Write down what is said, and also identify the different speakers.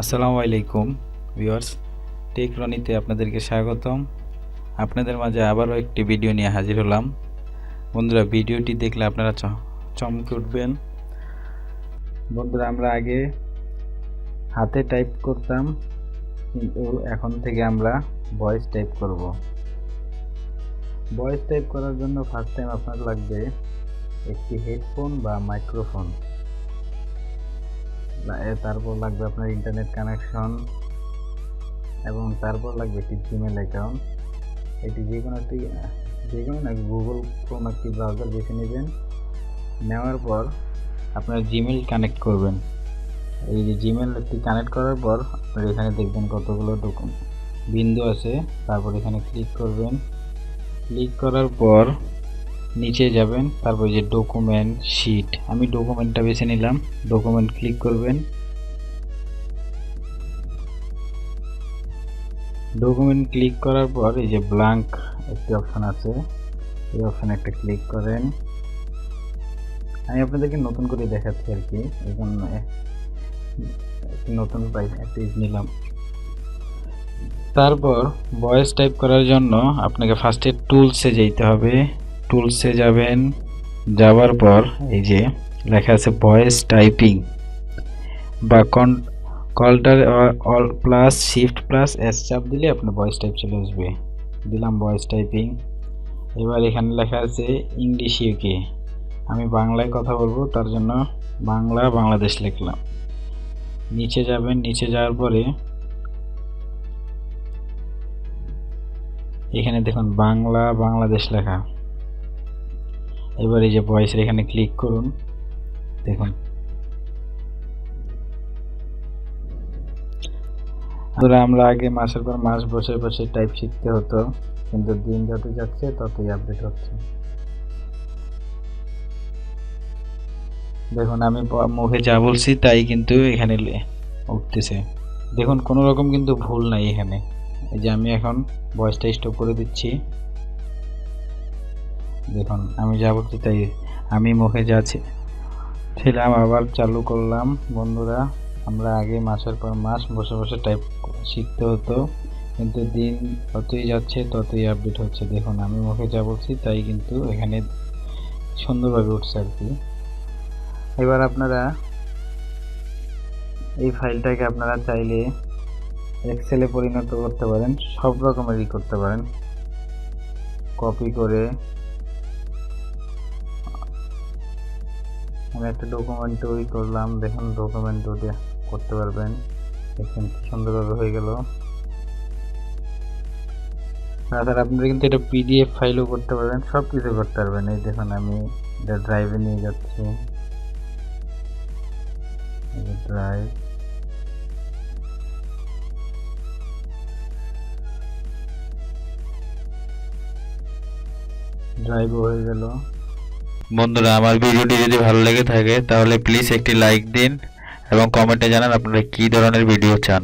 Speaker 1: আসসালামু আলাইকুম, viewers. Take রনিতে আপনাদেরকে স্বাগতম। আপনাদের মাঝে আবারও একটি ভিডিও নিয়ে হাজির হলাম। বন্ধুরা, ভিডিওটি দেখলে আপনারা চমকে উঠবেন। বন্ধুরা, আমরা আগে হাতে টাইপ করতাম, কিন্তু এখন থেকে আমরা ভয়েস টাইপ করব। ভয়েস টাইপ করার জন্য ফার্স্ট টাইম আপনার লাগবে একটি হেডফোন বা মাইক্রোফোন তারপর লাগবে আপনার ইন্টারনেট কানেকশন এবং তারপর লাগবে একটি জিমেল অ্যাকাউন্ট এটি যে কোনো একটি, যে কোনো না গুগল ক্রোম একটি ব্রাউজার বেছে নেবেন। নেওয়ার পর আপনার জিমেল কানেক্ট করবেন। এই যে জিমেল একটি কানেক্ট করার পর আপনার এখানে দেখবেন কতগুলো বিন্দু আছে। তারপর এখানে ক্লিক করবেন। ক্লিক করার পর নিচে যাবেন, তারপর যে ডকুমেন্ট শিট আমি ডকুমেন্টটা বেছে নিলাম ডকুমেন্ট ক্লিক করবেন। ডকুমেন্ট ক্লিক করার পর এই যে ব্ল্যাঙ্ক একটি অপশন আছে, এই অপশানে একটা ক্লিক করেন। আমি আপনাদেরকে নতুন করে দেখাচ্ছি আর কি, এই জন্য নতুন পেজ নিলাম। তারপর ভয়েস টাইপ করার জন্য আপনাকে ফার্স্টে টুলসে যেতে হবে। টুলসে যাবেন। যাওয়ার পর এই যে লেখা আছে ভয়েস টাইপিং বা কন কলটার alt plus, shift plus, S চাপ দিলে আপনার ভয়েস টাইপ চলে আসবে। দিলাম ভয়েস টাইপিং। এবার এখানে লেখা আছে ইংলিশ ইউকে আমি বাংলায় কথা বলব, তার জন্য বাংলা বাংলাদেশ লিখলাম। নিচে যাবেন, নিচে যাওয়ার পরে এখানে দেখুন, বাংলা বাংলাদেশ লেখা। এবার এই যে ভয়েসের এখানে ক্লিক করুন। দেখুন। আমরা আগে মাসের পর মাস বসে বসে টাইপ শিখতে হতো, কিন্তু দিন যত যাচ্ছে, ততই আপডেট হচ্ছে। দেখুন, আমি মুখে যা বলছি, তাই কিন্তু এখানে উঠতেছে। দেখুন, কোনো রকম কিন্তু ভুল নাই এখানে। এই যে আমি এখন ভয়েসটা স্টপ করে দিচ্ছি। দেখুন আমি যা বলছি তাই? আমি মুখে যা ছি- ছিলাম, আবার চালু করলাম। বন্ধুরা, আমরা আগে মাসের পর মাস বসে বসে টাইপ শিখতে হতো। কিন্তু দিন যতই যাচ্ছে, ততই আপডেট হচ্ছে। দেখুন, আমি মুখে যা বলছি, তাই কিন্তু এখানে সুন্দরভাবে উঠছে আর কি। এবার আপনারা এই ফাইলটাকে আপনারা চাইলে এক্সেলে পরিণত করতে পারেন, সব রকমেরই করতে পারেন। কপি করে আমি একটা ডকুমেন্ট তৈরি করলাম। দেখুন ডকুমেন্ট তৈরি করতে পারবেন, দেখুন সুন্দরভাবে হয়ে গেল। তাছাড়া আপনারা কিন্তু এটা পিডিএফ ফাইলও করতে পারবেন সব কিছু করতে পারবেন। এই দেখুন, আমি এটা ড্রাইভে নিয়ে যাচ্ছি। ড্রাইভ ড্রাইভ হয়ে গেল। বন্ধুরা, আমার ভিডিওটি যদি ভালো লেগে থাকে, তাহলে প্লিজ একটি লাইক দিন এবং কমেন্টে জানান আপনারা কী ধরনের ভিডিও চান।